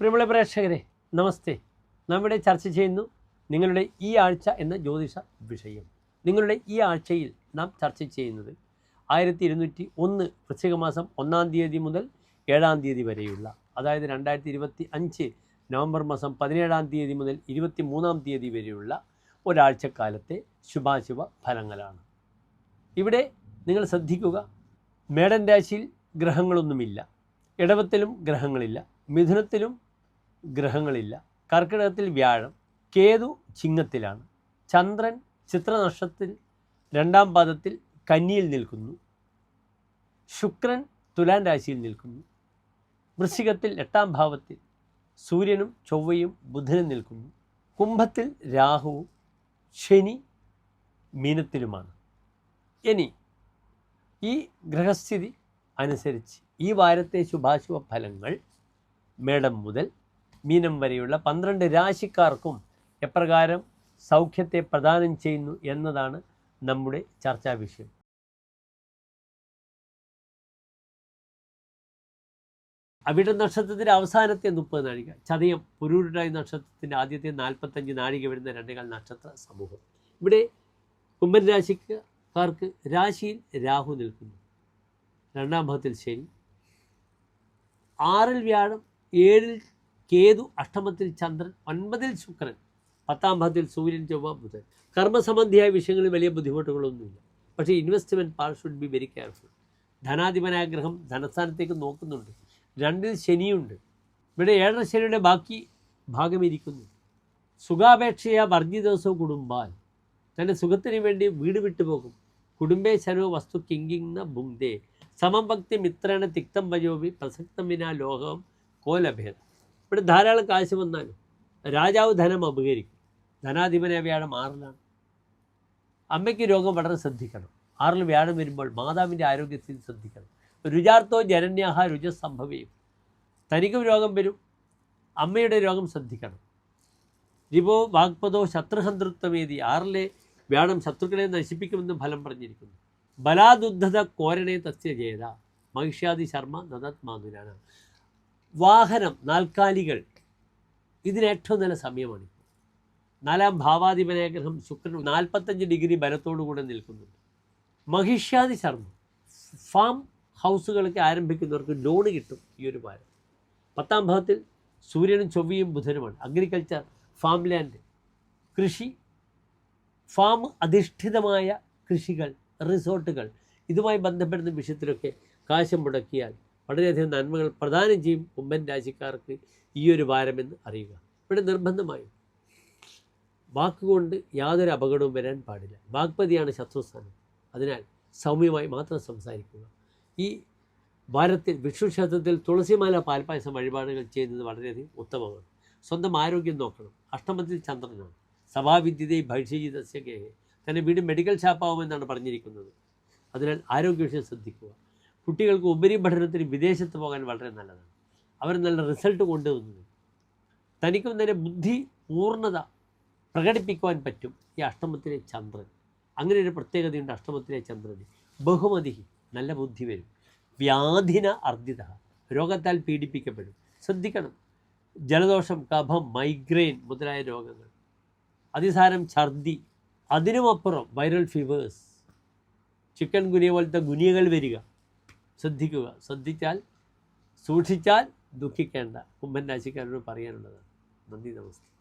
പ്രിയമുള്ള പ്രേക്ഷകരെ നമസ്തേ. നമ്മുടെ ചർച്ച ചെയ്യുന്നു നിങ്ങളുടെ ഈ ആഴ്ച എന്ന ജ്യോതിഷ വിഷയം. നിങ്ങളുടെ ഈ ആഴ്ചയിൽ നാം ചർച്ച ചെയ്യുന്നത് ആയിരത്തി ഇരുന്നൂറ്റി ഒന്ന് വൃശ്ചിക മാസം ഒന്നാം തീയതി മുതൽ ഏഴാം തീയതി വരെയുള്ള അതായത് രണ്ടായിരത്തി ഇരുപത്തി അഞ്ച് നവംബർ മാസം പതിനേഴാം തീയതി മുതൽ ഇരുപത്തി മൂന്നാം തീയതി വരെയുള്ള ഒരാഴ്ചക്കാലത്തെ ശുഭാശുഭ ഫലങ്ങളാണ്. ഇവിടെ നിങ്ങൾ ശ്രദ്ധിക്കുക മേടൻ രാശിയിൽ ഗ്രഹങ്ങളൊന്നുമില്ല ഇടവത്തിലും ഗ്രഹങ്ങളില്ല മിഥുനത്തിലും ഗ്രഹങ്ങളില്ല. കർക്കിടകത്തിൽ വ്യാഴം കേതു ചിങ്ങത്തിലാണ്. ചന്ദ്രൻ ചിത്രനക്ഷത്തിൽ രണ്ടാം പാദത്തിൽ കന്നിയിൽ നിൽക്കുന്നു. ശുക്രൻ തുലാൻ രാശിയിൽ നിൽക്കുന്നു. വൃശ്ചികത്തിൽ എട്ടാം ഭാവത്തിൽ സൂര്യനും ചൊവ്വയും ബുധനും നിൽക്കുന്നു. കുംഭത്തിൽ രാഹുവും ശനി മീനത്തിലുമാണ്. ഇനി ഈ ഗ്രഹസ്ഥിതി അനുസരിച്ച് ഈ വാരത്തെ ശുഭാശുഭ ഫലങ്ങൾ മേടം മുതൽ മീനം വരെയുള്ള പന്ത്രണ്ട് രാശിക്കാർക്കും എപ്രകാരം സൗഖ്യത്തെ പ്രദാനം ചെയ്യുന്നു എന്നതാണ് നമ്മുടെ ചർച്ചാ വിഷയം. അവിട നക്ഷത്രത്തിന്റെ അവസാനത്തെ മുപ്പത് നാഴിക ചതയം പുരൂരുടായി നക്ഷത്രത്തിന്റെ ആദ്യത്തെ നാൽപ്പത്തഞ്ച് നാഴിക വരുന്ന രണ്ടേകാൽ നക്ഷത്ര സമൂഹം. ഇവിടെ കുംഭൻ രാശിക്കാർക്ക് രാശിയിൽ രാഹു നിൽക്കുന്നു. രണ്ടാം ഭാഗത്തിൽ ശനി. ആറിൽ വ്യാഴം ഏഴിൽ കേതു അഷ്ടമത്തിൽ ചന്ദ്രൻ ഒൻപതിൽ ശുക്രൻ പത്താം ഭാഗത്തിൽ സൂര്യൻ ചൊവ്വ ബുധൻ. കർമ്മസംബന്ധിയായ വിഷയങ്ങളിൽ വലിയ ബുദ്ധിമുട്ടുകളൊന്നുമില്ല. പക്ഷേ investment par should be very careful ധനാധിപനാഗ്രഹം ധനസ്ഥാനത്തേക്ക് നോക്കുന്നുണ്ട്. രണ്ടിൽ ശനിയുണ്ട്. ഇവിടെ ഏഴര ശനിയുടെ ബാക്കി ഭാഗം ഇരിക്കുന്നു. സുഖാപേക്ഷയ വർജി ദിവസവും കുടുംബാൽ തന്റെ സുഖത്തിന് വേണ്ടി വീട് വിട്ടുപോകും കുടുംബേ ശനോ വസ്തു കിങ്കിങ് ഭുങ്തേ സമം ഭക്തി മിത്രേണ തിക്തം വജോബി പ്രസക്തം വിനാ ലോകം കോലഭേദം ഇവിടെ ധാരാളം കാശ് വന്നാലും രാജാവ് ധനം അപകരിക്കും. ധനാധിപനെ വ്യാഴം ആറിലാണ്. അമ്മയ്ക്ക് രോഗം വളരെ ശ്രദ്ധിക്കണം. ആറിൽ വ്യാഴം വരുമ്പോൾ മാതാവിന്റെ ആരോഗ്യത്തിൽ ശ്രദ്ധിക്കണം. രുചാർത്ഥോ ജനന്യാഹ രുച സംഭവിക്കും തനിക്കും രോഗം വരും. അമ്മയുടെ രോഗം ശ്രദ്ധിക്കണം. രിപോ വാഗ്പതോ ശത്രുഹന്തൃത്വമേതി ആറിലെ വ്യാഴം ശത്രുക്കളെ നശിപ്പിക്കുമെന്ന് ഫലം പറഞ്ഞിരിക്കുന്നു. ബലാദുദ്ധത കോരണേ തസ്യ ജേത മഹിഷ്യാദി ശർമ്മ നദത് മാതുരാണ് വാഹനം നാൽക്കാലികൾ. ഇതിന് ഏറ്റവും നല്ല സമയമാണ്. നാലാം ഭാവാധിപനാഗ്രഹം ശുക്രൻ നാൽപ്പത്തഞ്ച് ഡിഗ്രി ബലത്തോടുകൂടെ നിൽക്കുന്നുണ്ട്. മഹിഷ്യാദി ചർമ്മം ഫാം ഹൗസുകളൊക്കെ ആരംഭിക്കുന്നവർക്ക് ലോൺ കിട്ടും ഈ ഒരു വാരം. പത്താം ഭാവത്തിൽ സൂര്യനും ചൊവ്വയും ബുധനുമാണ്. അഗ്രികൾച്ചർ ഫാം ലാൻഡ് കൃഷി ഫാം അധിഷ്ഠിതമായ കൃഷികൾ റിസോർട്ടുകൾ. ഇതുമായി ബന്ധപ്പെടുന്ന വിഷയത്തിലൊക്കെ കാശം മുടക്കിയാൽ വളരെയധികം നന്മകൾ പ്രദാനം ചെയ്യും കുംഭൻ രാശിക്കാർക്ക് ഈ ഒരു വാരമെന്ന് അറിയുക. ഇവിടെ നിർബന്ധമായും വാക്കുകൊണ്ട് യാതൊരു അപകടവും വരാൻ പാടില്ല. വാഗ്പതിയാണ് ശത്രുസ്ഥാനം അതിനാൽ സൗമ്യമായി മാത്രം സംസാരിക്കുക. ഈ വാരത്തിൽ വിഷ്ണു ക്ഷേത്രത്തിൽ തുളസിമാല പാൽപ്പായസം വഴിപാടുകൾ ചെയ്യുന്നത് വളരെയധികം ഉത്തമമാണ്. സ്വന്തം ആരോഗ്യം നോക്കണം. അഷ്ടമത്തിൽ ചന്ദ്രനാണ്. സഭാവിദ്യതയെ ഭക്ഷ്യജിതസ്യകേ തന്നെ വീട് മെഡിക്കൽ ഷാപ്പാവുമെന്നാണ് പറഞ്ഞിരിക്കുന്നത്. അതിനാൽ ആരോഗ്യ വിഷയം ശ്രദ്ധിക്കുക. കുട്ടികൾക്ക് ഉപരിപഠനത്തിന് വിദേശത്ത് പോകാൻ വളരെ നല്ലതാണ്. അവർ നല്ല റിസൾട്ട് കൊണ്ടുവന്നത് തനിക്കും തന്നെ ബുദ്ധി പൂർണത പ്രകടിപ്പിക്കുവാൻ പറ്റും ഈ അഷ്ടമത്തിലെ ചന്ദ്രൻ. അങ്ങനെ ഒരു പ്രത്യേകതയുണ്ട് അഷ്ടമത്തിലെ ചന്ദ്രന്. ബഹുമതി നല്ല ബുദ്ധി വരും. വ്യാധിന അർജിത രോഗത്താൽ പീഡിപ്പിക്കപ്പെടും. ശ്രദ്ധിക്കണം. ജലദോഷം കഫം മൈഗ്രെയിൻ മുതലായ രോഗങ്ങൾ. അതിസാരം ഛർദി അതിനുമപ്പുറം വൈറൽ ഫീവേഴ്സ് ചിക്കൻ ഗുനിയ പോലത്തെ ഗുനിയകൾ വരിക. ശ്രദ്ധിക്കുക. ശ്രദ്ധിച്ചാൽ സൂക്ഷിച്ചാൽ ദുഃഖിക്കേണ്ട. കുംഭൻ രാശിക്കാരോട് പറയാനുള്ളത് നന്ദി നമസ്തേ